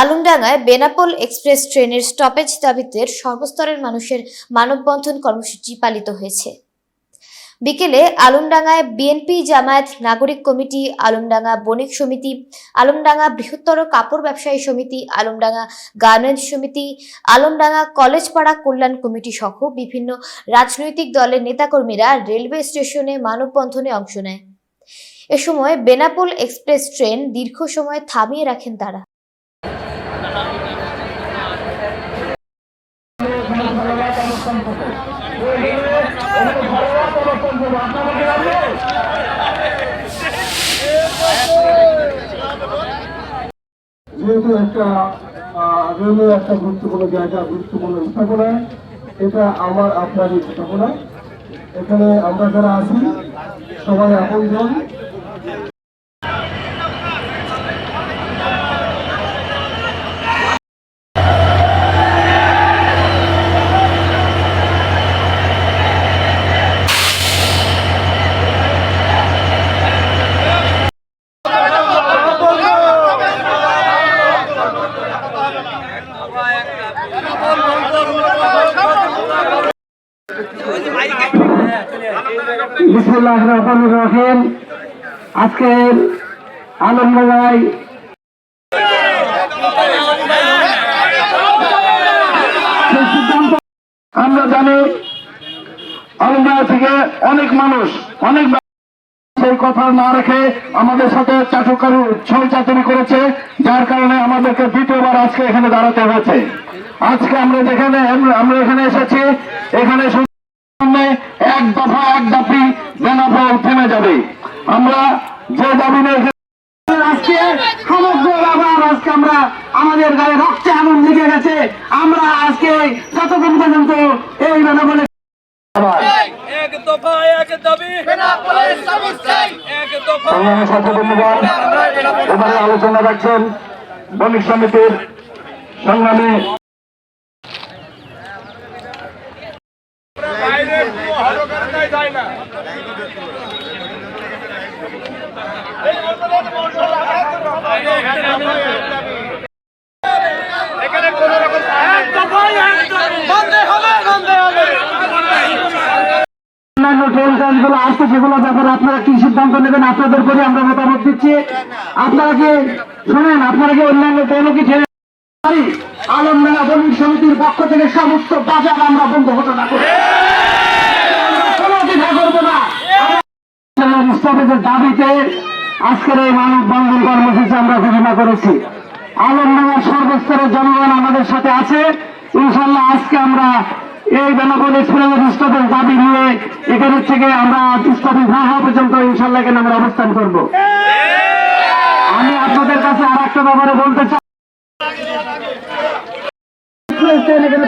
আলমডাঙ্গায় Benapole express ট্রেনের stoppage দাবিতে সর্বস্তরের মানুষের মানববন্ধন কর্মসূচি পালিত হয়েছে। বিকেলে আলমডাঙ্গায় বিএনপি জামায়াত নাগরিক কমিটি, আলমডাঙ্গা বণিক সমিতি, আলমডাঙ্গা বৃহত্তর কাপড় ব্যবসায়ী সমিতি, আলমডাঙ্গা গার্মেন্টস সমিতি, আলমডাঙ্গা কলেজপাড়া কল্যাণ কমিটি সহ বিভিন্ন রাজনৈতিক দলের নেতাকর্মীরা রেলওয়ে স্টেশনে মানববন্ধনে অংশ নেয়। এ সময় বেনাপোল এক্সপ্রেস ট্রেন দীর্ঘ সময় থামিয়ে রাখেন তারা। যেহেতু একটা রেলওয়ে একটা গুরুত্বপূর্ণ জায়গা, গুরুত্বপূর্ণ স্থাপনা, এটা আমার আপনারই স্থাপনা। এখানে আমরা যারা আছি, সবাই আপনজন। আজকের আমরা জানি আলমবাড়া থেকে অনেক মানুষ, অনেক সেই কথা না রেখে আমাদের সাথে চাটুকারু ছয় চাতুরি করেছে, যার কারণে আমাদেরকে দ্বিতীয়বার আজকে এখানে দাঁড়াতে হয়েছে। আজকে আমরা যেখানে আমরা এখানে এসেছি, এখানে এক দফা এক দাপি বেনাফল থেমে যাবে। আমরা যে দাবি নিয়ে আজকে সমগ্র আবার আজকে আমরা আমাদের গায়ে রক্তে আগুন লেগে গেছে। আমরা আজকে যতক্ষণ পর্যন্ত এই বেনাফলে এক দফা এক দাবি। এক দফা। সংগ্রামের সাথে ধন্যবাদ। এবারে আলোচনা রাখছেন বণিক সমিতির সংগ্রামী বাইরে কোনো হলো কারণে যায় না এখানে কোন রকম এক দফা এক দাবি বন্ধে হবে বন্ধে হবে অন্যান্য আপনারা কি সিদ্ধান্ত নেবেন, আপনাদের করে দিচ্ছি। আপনারা কি অন্যান্য ট্রেনও কি পারি? আলমডাঙ্গা বণিক সমিতির পক্ষ থেকে সমস্ত বাজার আমরা বন্ধ কোনো দ্বিধা করব না। দাবিতে আজকের এই মানব বন্ধন কর্মসূচি আমরা ঘোষণা করেছি। আলমডাঙ্গার সর্বস্তরের জনগণ আমাদের সাথে আছে। ইনশাল্লাহ আজকে আমরা এই বেনাপল স্কুলের স্টপেজ দাবি নিয়ে এখানের থেকে আমরা স্টপেজ না হওয়া পর্যন্ত ইনশাল্লাহ এখানে আমরা অবস্থান করব। আমি আপনাদের কাছে আর একটা ব্যাপারে বলতে চাই।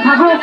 থাকুক।